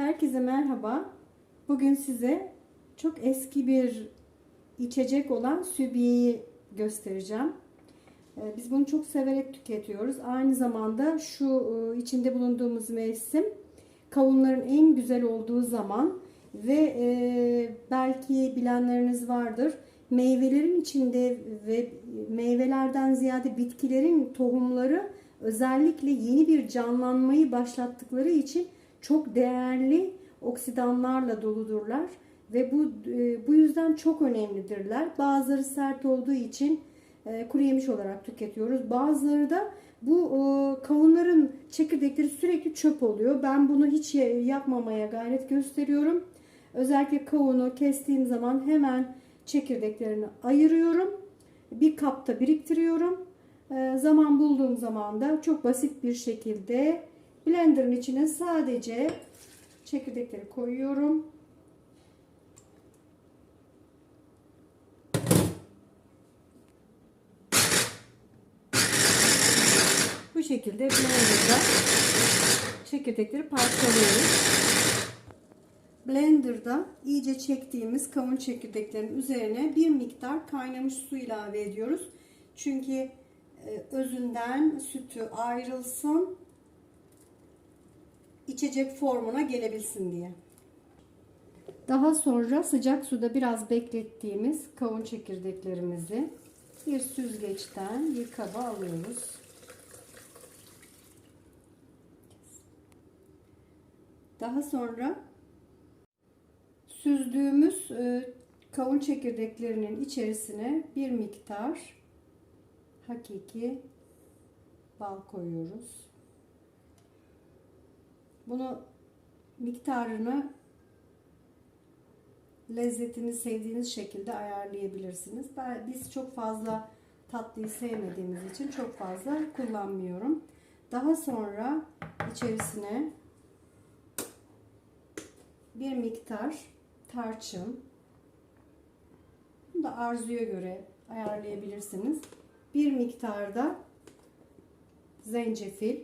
Herkese merhaba. Bugün size çok eski bir içecek olan sübiyeyi göstereceğim. Ee, Biz bunu çok severek tüketiyoruz. Aynı zamanda şu e, içinde bulunduğumuz mevsim kavunların en güzel olduğu zaman ve e, belki bilenleriniz vardır. Meyvelerin içinde ve meyvelerden ziyade bitkilerin tohumları özellikle yeni bir canlanmayı başlattıkları için çok değerli oksidanlarla doludurlar ve bu e, bu yüzden çok önemlidirler. Bazıları sert olduğu için e, kuru yemiş olarak tüketiyoruz. Bazıları da bu e, kavunların çekirdekleri sürekli çöp oluyor. Ben bunu hiç yapmamaya gayret gösteriyorum. Özellikle kavunu kestiğim zaman hemen çekirdeklerini ayırıyorum. Bir kapta biriktiriyorum. E, zaman bulduğum zaman da çok basit bir şekilde blenderın içine sadece çekirdekleri koyuyorum. Bu şekilde blenderda çekirdekleri parçalıyoruz. Blenderda iyice çektiğimiz kavun çekirdeklerinin üzerine bir miktar kaynamış su ilave ediyoruz. Çünkü e, özünden sütü ayrılsın, içecek formuna gelebilsin diye. Daha sonra sıcak suda biraz beklettiğimiz kavun çekirdeklerimizi bir süzgeçten bir kaba alıyoruz. Daha sonra süzdüğümüz e, kavun çekirdeklerinin içerisine bir miktar hakiki bal koyuyoruz. Bunu miktarını lezzetini sevdiğiniz şekilde ayarlayabilirsiniz. Ben, biz çok fazla tatlıyı sevmediğimiz için çok fazla kullanmıyorum. Daha sonra içerisine bir miktar tarçın. Bunu da arzuya göre ayarlayabilirsiniz. Bir miktar da zencefil.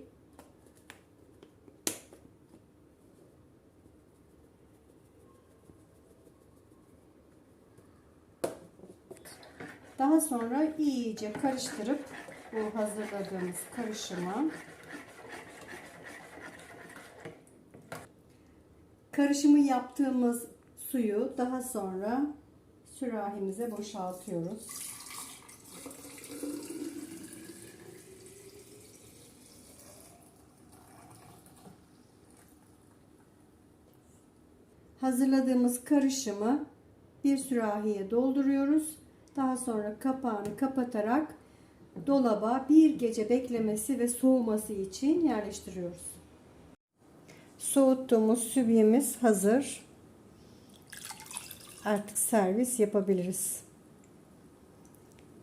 Daha sonra iyice karıştırıp bu hazırladığımız karışıma karışımı yaptığımız suyu daha sonra sürahimize boşaltıyoruz. Hazırladığımız karışımı bir sürahiye dolduruyoruz. Daha sonra kapağını kapatarak dolaba bir gece beklemesi ve soğuması için yerleştiriyoruz. Soğuttuğumuz sübiyemiz hazır. Artık servis yapabiliriz.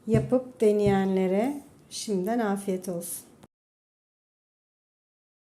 Yapıp deneyenlere şimdiden afiyet olsun.